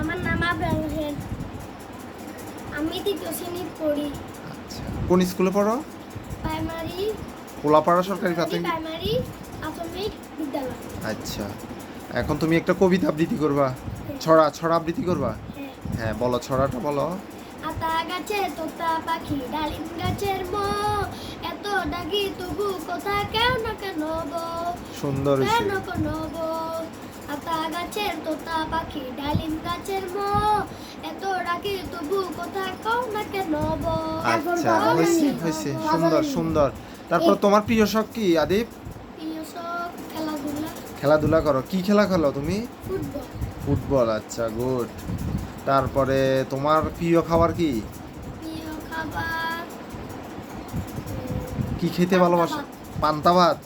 আমার নাম আবরাম হোসেন আমি তৃতীয় শ্রেণি পড়ি। আচ্ছা কোন স্কুলে পড়ো? প্রাইমারি কোলাপাড়া সরকারি প্রাথমিক প্রাইমারি প্রাথমিক বিদ্যালয়। আচ্ছা এখন তুমি একটা কবিতা আবৃত্তি করবা। ছড়া ছড়া আবৃত্তি করবা? হ্যাঁ। হ্যাঁ বলো ছড়াটা বলো। আতা গাছে তোতা পাখি ডালিম গাছের মো। এত ডাকি তবু কথা কেন কেন বো? সুন্দর কেন কেন বো? গাছের তোতা পাখি ডালিম গাছের মো এত ডাকি তবু কথা কও না কেন আচ্ছা হয়েছে হয়েছে সুন্দর সুন্দর। তারপর তোমার প্রিয় শখ কি আদিপ প্রিয় শখ খেলাধুলা। খেলাধুলা করো। কি খেলা খেলো তুমি? ফুটবল। ফুটবল আচ্ছা গুড। তারপরে তোমার প্রিয় খাবার কি? প্রিয় খাবার কি খেতে ভালোবাসো? পান্তা ভাত?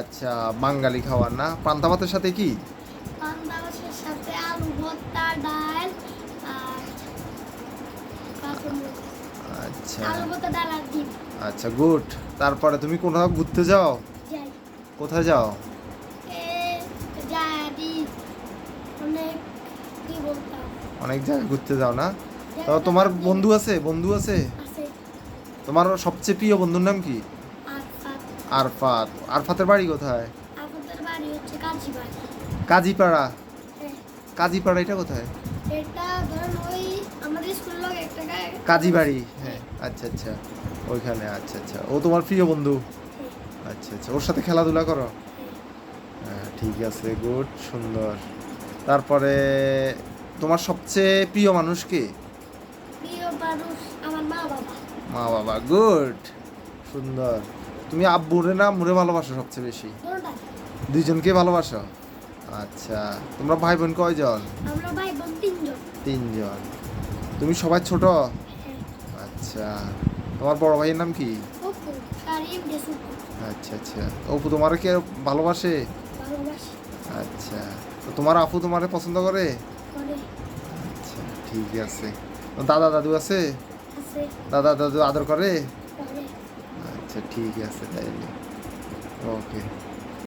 আচ্ছা বাঙালি খাবার না? পান্তা ভাতের সাথে কি? পান্তা মাছের সাথে আলু ভর্তা ডাল আর আচ্ছা। আলু ভর্তা ডাল আর ডিম। আচ্ছা গুড। তারপরে তুমি কোথাও ঘুরতে যাও? কোথায় যাও? অনেক জায়গায় ঘুরতে যাও না? তো তোমার বন্ধু আছে? বন্ধু আছে? তোমার সবচেয়ে প্রিয় বন্ধুর নাম কি? আরফাত। আরফাতের বাড়ি কোথায়? বাড়ি হচ্ছে কাজীপাড়া। হ্যাঁ, কাজীপাড়া এটা কোথায়? এটা ধরেন ওই আমাদের স্কুল লোক একটা কাজীবাড়ি হ্যাঁ আচ্ছা আচ্ছা ওইখানে আচ্ছা আচ্ছা ও তোমার প্রিয় বন্ধু? হ্যাঁ, আচ্ছা আচ্ছা ওর সাথে খেলাধুলা করো? হ্যাঁ। হ্যাঁ ঠিক আছে গুড সুন্দর। তারপরে তোমার সবচেয়ে প্রিয় মানুষ কে? প্রিয় মানুষ আমার মা বাবা। মা বাবা গুড সুন্দর। তুমি আব্বুরে না মুরে ভালোবাসো সবচেয়ে বেশি? দুইজনকে ভালোবাসো? আচ্ছা তোমরা ভাই বোন কয়জন? আমরা ভাই বোন তিনজন। তিনজন। তুমি সবাই ছোট? হ্যাঁ। আচ্ছা তোমার বড় ভাইয়ের নাম কি? আচ্ছা আচ্ছা। অপু তোমার কে ভালোবাসে? ভালোবাসি। আচ্ছা তো তোমার আপু তোমারে পছন্দ করে? করে। আচ্ছা ঠিক আছে। দাদা দাদু আছে? আছে। দাদা দাদু আদর করে? করে। আচ্ছা ঠিক আছে তাইলে। ওকে।